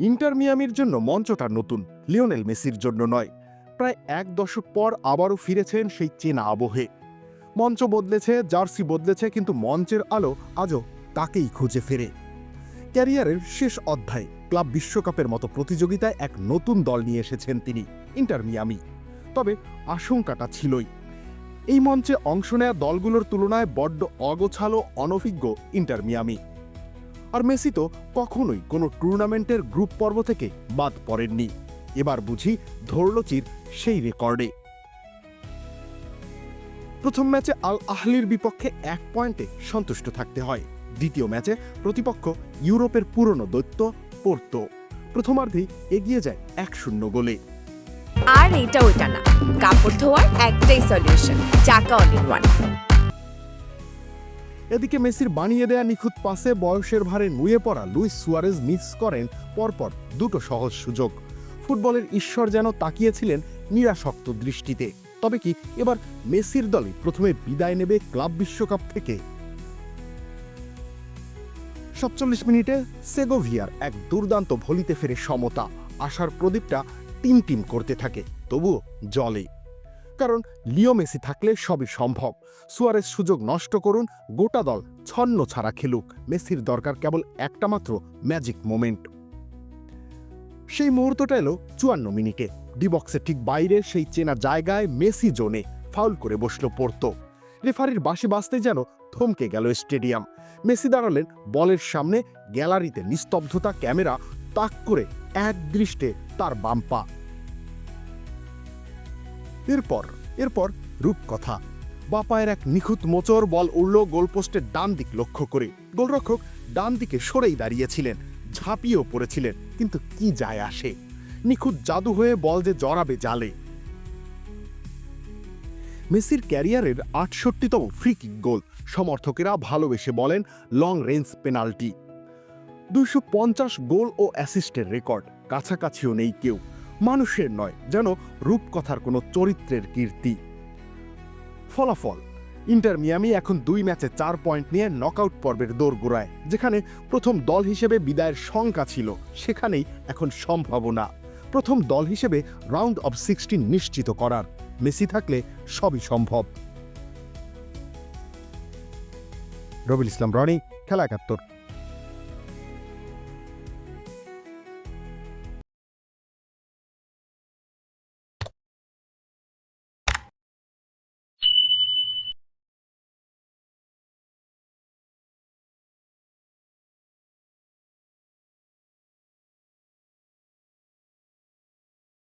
Inter মিয়ামির জন্য মঞ্চটা নতুন, Lionel মেসির জন্য নয়। প্রায় এক দশক পর আবারও ফিরেছেন সেই চেনা আবহে। মঞ্চ বদলেছে, জার্সি বদলেছে, কিন্তু মঞ্চের আলো আজও তাকেই খুঁজে ফেরে। ক্যারিয়ারের শেষ অধ্যায় ক্লাব বিশ্বকাপের মতো প্রতিযোগিতায় এক নতুন দল নিয়ে এসেছেন তিনি, ইন্টার মিয়ামি। তবে আশঙ্কাটা ছিলই। এই মঞ্চে অংশ নেয়া দলগুলোর তুলনায় বড্ড অগোছালো, অনভিজ্ঞ ইন্টার মিয়ামি। আর মেসি তো কখনোই কোনো টুর্নামেন্টের গ্রুপ পর্ব থেকে বাদ পড়েননি। এবার বুঝি ধরল চির সেই রেকর্ডে। প্রথম ম্যাচে আল আহলির বিপক্ষে এক পয়েন্টে সন্তুষ্ট থাকতে হয়। দ্বিতীয় ম্যাচে প্রতিপক্ষ ইউরোপের পুরনো দৈত্য পোর্তো। প্রথমার্ধেই এগিয়ে যায় এক শূন্য গোলে। আর এটা ওটা না। কাপড় ধোয়ার একটাই সলিউশন চাকা অল ওয়ান এদিকে মেসির বানিয়ে দেয়া নিখুঁত পাসে বয়সের ভারে নুয়ে পড়া লুইস সুয়ারেজ মিস করেন পরপর দুটো সহজ সুযোগ। ফুটবলের ঈশ্বর যেন তাকিয়েছিলেন নিরাসক্ত দৃষ্টিতে। তবে কি এবার মেসির দলই প্রথমে বিদায় নেবে ক্লাব বিশ্বকাপ থেকে? সাতচল্লিশ মিনিটে সেগোভিয়ার এক দুর্দান্ত ভলিতে ফেরে সমতা। আশার প্রদীপটা টিম টিম করতে থাকে, তবুও জলে। কারণ লিও মেসি থাকলে সবই সম্ভব। সুয়ারেজ সুযোগ নষ্ট করুন, গোটা দল ছন্ন ছাড়া খেলুক। মেসির দরকার কেবল একটা মাত্র ম্যাজিক মোমেন্ট। সেই মুহূর্তটা এলো চুয়ান্ন মিনিটে। ডিবক্সের ঠিক বাইরে সেই চেনা জায়গায় মেসি জোনে, ফাউল করে বসল পড়তো রেফারির বাসি বাজতে যেন থমকে গেল স্টেডিয়াম। মেসি দাঁড়ালেন বলের সামনে, গ্যালারিতে নিস্তব্ধতা ক্যামেরা তাক করে এক দৃষ্টে তার বাম পা। এরপর এরপর রূপকথা। বাপায়ের এক নিখুঁত মোচর বল উড়ল গোলপোস্টের ডান দিক লক্ষ্য করে। গোলরক্ষক ডান দিকে সরেই দাঁড়িয়েছিলেন, ঝাঁপিয়েও পড়েছিলেন, কিন্তু কি যায় আসে? নিখুঁত জাদু হয়ে বল যে জড়াবে জালে। মেসির ক্যারিয়ারের আটষট্টিতম ফ্রি কিক গোল। সমর্থকেরা ভালোবেসে বলেন, লং রেঞ্জ পেনাল্টি। দুশো গোল ও অ্যাসিস্টের রেকর্ড, কাছাকাছিও নেই কেউ। মানুষের নয়, যেন রূপকথার কোনো চরিত্রের কীর্তি। ফলাফল, ইন্টার মিয়ামি এখন দুই ম্যাচে চার পয়েন্ট নিয়ে নকআউট পর্বের দোরগোড়ায়, যেখানে প্রথম দল হিসেবে বিদায়ের শঙ্কা ছিল, সেখানেই এখন সম্ভাবনা প্রথম দল হিসেবে রাউন্ড অব সিক্সটিন নিশ্চিত করার, মেসি থাকলে সবই সম্ভব। রবিল ইসলাম, রনি, খেলা একাত্তর।